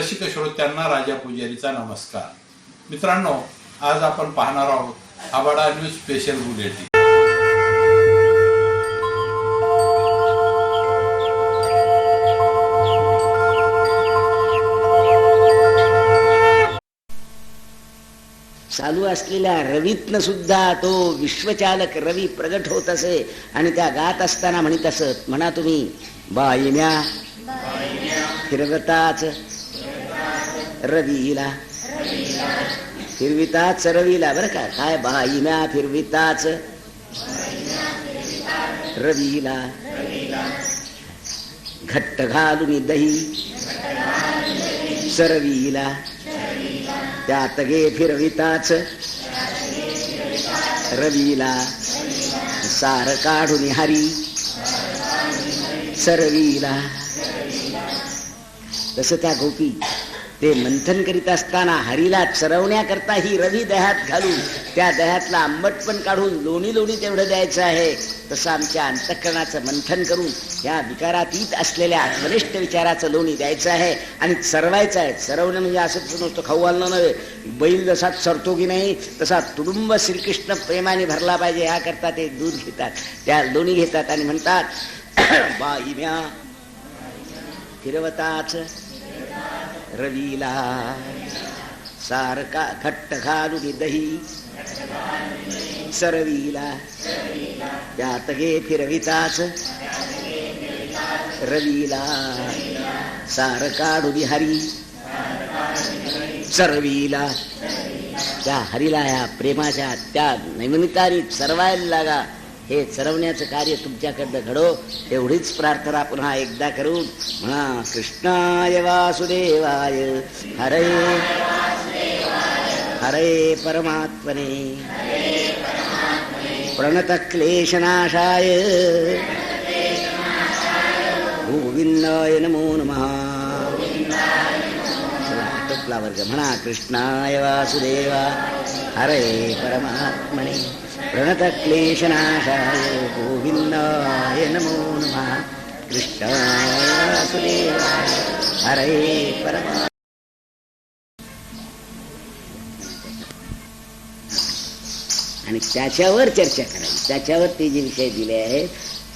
रसिक श्रोत्यांना राजा पुजारीचा नमस्कार. मित्रांनो आज आपण पाहणार आहोत आबाडा न्यूज स्पेशल बुलेटिन. चालू असलेल्या रवीतनं सुद्धा तो विश्वचालक रवी प्रगट होत असे आणि त्या गात असताना म्हणत असत म्हणा तुम्ही बाईम्या फिरवताच रवीला. फिरविताच रवीला. बरं का? काय बाईम्या फिरविताच? रवीला. घट्ट घालून दही. सरवीला. त्यात गे फिरविताच. रवीला. सार काढून हरी. सरवीला. तसं त्या गोपी ते मंथन करीत असताना हरीला चरवण्याकरता ही रवी दह्यात घालून त्या दह्यातला आंबटपण काढून लोणी लोणी तेवढं द्यायचं आहे. तसं आमच्या अंतःकरणाचं मंथन करून या विकारातीत असलेल्या वरिष्ठ विचाराचं लोणी द्यायचं आहे. आणि चरवायचं आहे. चरवणं म्हणजे असंच नुसतं खाऊ घालणं नव्हे. बैल जसा चरतो की नाही तसा तुडुंब श्रीकृष्ण प्रेमाने भरला पाहिजे याकरता ते दूध घेतात. त्या लोणी घेतात आणि म्हणतात बाईम्या फिरवताच रवीला सारका खट्ट घालून दही सरवीला। त्यात गे फिरविताच। रवीला सार काढू हरी चरवीला त्या हरीला या प्रेमाच्या त्या नैमित्ताने चरवायला लागा। हे चरवण्याचं कार्य तुमच्याकडनं घडो एवढीच प्रार्थना पुन्हा एकदा करून म्हणा कृष्णाय वासुदेवाय हरे हरे परमात्मने प्रणत क्लेशनाशाय गोविंदाय नमो नमः. वर्ग म्हणा कृष्णाय वासुदेवा हरे परमात्मने. प्रणतक्लेशनाशाय गोविन्दाय नमो नमः। कृष्णासुदेवाय हरे परमा आणि त्याच्यावर चर्चा करायची त्याच्यावर ते जे विषय दिले आहेत